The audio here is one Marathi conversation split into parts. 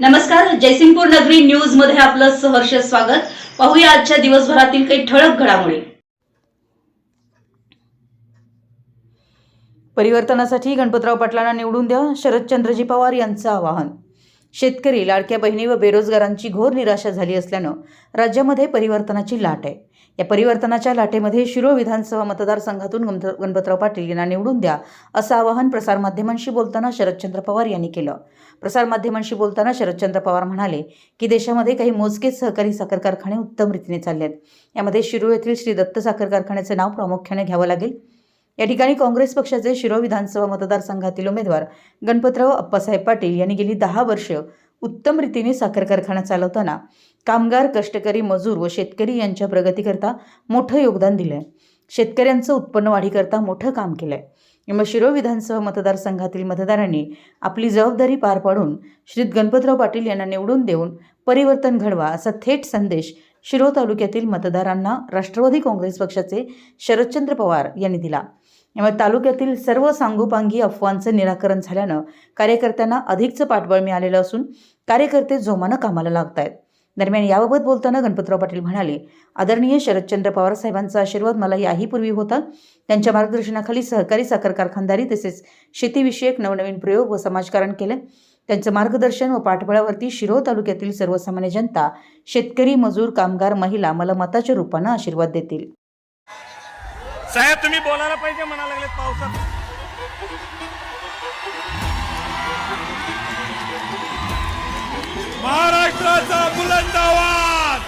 नमस्कार जयसिंगपूर नगरी न्यूजमध्ये आपलं सहर्ष स्वागत. पाहूया आजच्या दिवसभरातील काही ठळक घडामोडी. परिवर्तनासाठी गणपतराव पाटलांना निवडून द्या शरदचंद्रजी पवार यांचं आवाहन. शेतकरी लाडक्या बहिणी व बेरोजगारांची घोर निराशा झाली असल्यानं राज्यामध्ये परिवर्तनाची लाट आहे. या परिवर्तनाच्या लाटेमध्ये शिरो विधानसभा मतदारसंघातून गणपतराव पाटील यांना निवडून द्या असं आवाहन प्रसारमाध्यमांशी बोलताना शरदचंद्र पवार यांनी केलं. प्रसारमाध्यमांशी बोलताना शरदचंद्र पवार म्हणाले की देशामध्ये काही मोजकेच सहकारी साखर कारखाने उत्तम रीतीने चालले आहेत. यामध्ये शिरो येथील श्री दत्त साखर कारखान्याचे नाव प्रामुख्याने घ्यावं लागेल. या ठिकाणी काँग्रेस पक्षाचे शिरो विधानसभा मतदारसंघातील उमेदवार गणपतराव अप्पासाहेब पाटील यांनी गेली दहा वर्ष उत्तम रीतीने साखर कारखाना चालवताना कामगार कष्टकरी मजूर व शेतकरी यांच्या प्रगतीकरता मोठं योगदान दिलंय. शेतकऱ्यांचं उत्पन्न वाढीकरता मोठं काम केलंय. मग शिरो विधानसभा मतदारसंघातील मतदारांनी आपली जबाबदारी पार पाडून श्री गणपतराव पाटील यांना निवडून देऊन परिवर्तन घडवा असा थेट संदेश शिरो तालुक्यातील मतदारांना राष्ट्रवादी काँग्रेस पक्षाचे शरदचंद्र पवार यांनी दिला. यामुळे तालुक्यातील सर्व सांगोपांगी अफवांचं निराकरण झाल्यानं कार्यकर्त्यांना अधिकचं पाठबळ मिळालेलं असून कार्यकर्ते जोमानं कामाला लागत आहेत दरम्यान याबाबत बोलताना गणपतराव पाटील म्हणाले आदरणीय शरदचंद्र पवार साहेबांचा आशीर्वाद मला याहीपूर्वी होता. त्यांच्या मार्गदर्शनाखाली सहकारी साखर कारखानदारी तसेच शेतीविषयक नवनवीन प्रयोग व समाजकारण केलं. त्यांचं मार्गदर्शन व पाठबळावरती शिरोळ तालुक्यातील सर्वसामान्य जनता शेतकरी मजूर कामगार महिला मला मताच्या रूपानं आशीर्वाद देतील. साहेब तुम्ही बोलायला पाहिजे म्हणा लागले पावसात. महाराष्ट्राचा बुलंद आवाज.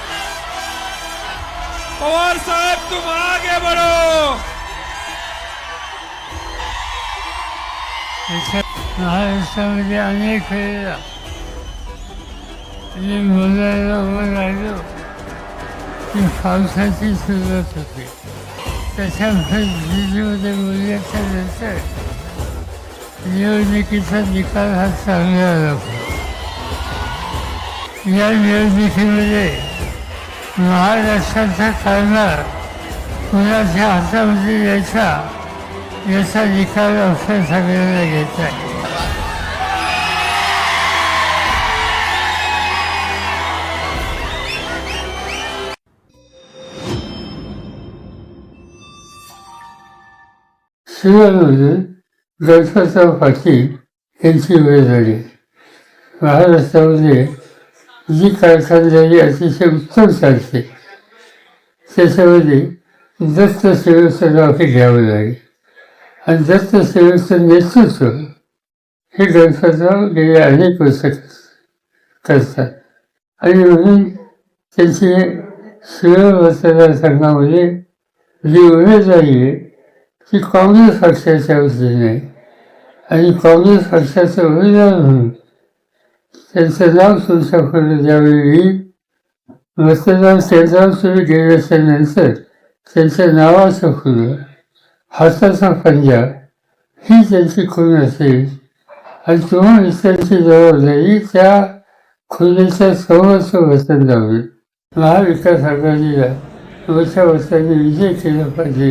पवार साहेब तुम आगे बढ़ो. महाराष्ट्रामध्ये अनेक खेळला आणि बोलायला उभं राहिलो की पावसाची सुरुवात होते. तशा परिस्थितीमध्ये बोलल्याच्या नंतर निवडणुकीचा निकाल हा चांगला आला या निवडणुकीमध्ये महाराष्ट्राचा कारभार कुणाच्या हातामध्ये यायचा याचा निकाल आपल्या सगळ्यांना घ्यायचा आहे. शिवामधून गणपतराव पाटील यांची वेळ झाली. महाराष्ट्रामध्ये जी कारखानदारी अतिशय उत्तम चालते त्याच्यामध्ये दत्त सेवेचं नाव हे घ्यावं लागेल आणि दत्त सेवेचं नेतृत्व हे गणपतराव गेले अनेक वर्ष करतात. आणि म्हणून त्यांची शिव संघामध्ये जी उमेदवारी आहे ती काँग्रेस पक्षाच्या वतीने आहे. आणि काँग्रेस पक्षाचे उमेदवार म्हणून त्यांचं नाव तुमच्याकडे ज्यावेळी मतदान केंद्रावर तुम्ही गेल्याच्यानंतर त्यांच्या नावाचं फुलं हाताचा पंजा ही त्यांची खून असेल? आणि तुम्ही त्यांची जबाबदारी त्या खुलेच्या समोरचं वचन लावली महाविकास आघाडीला मोठ्या वचनाने विजय केला पाहिजे.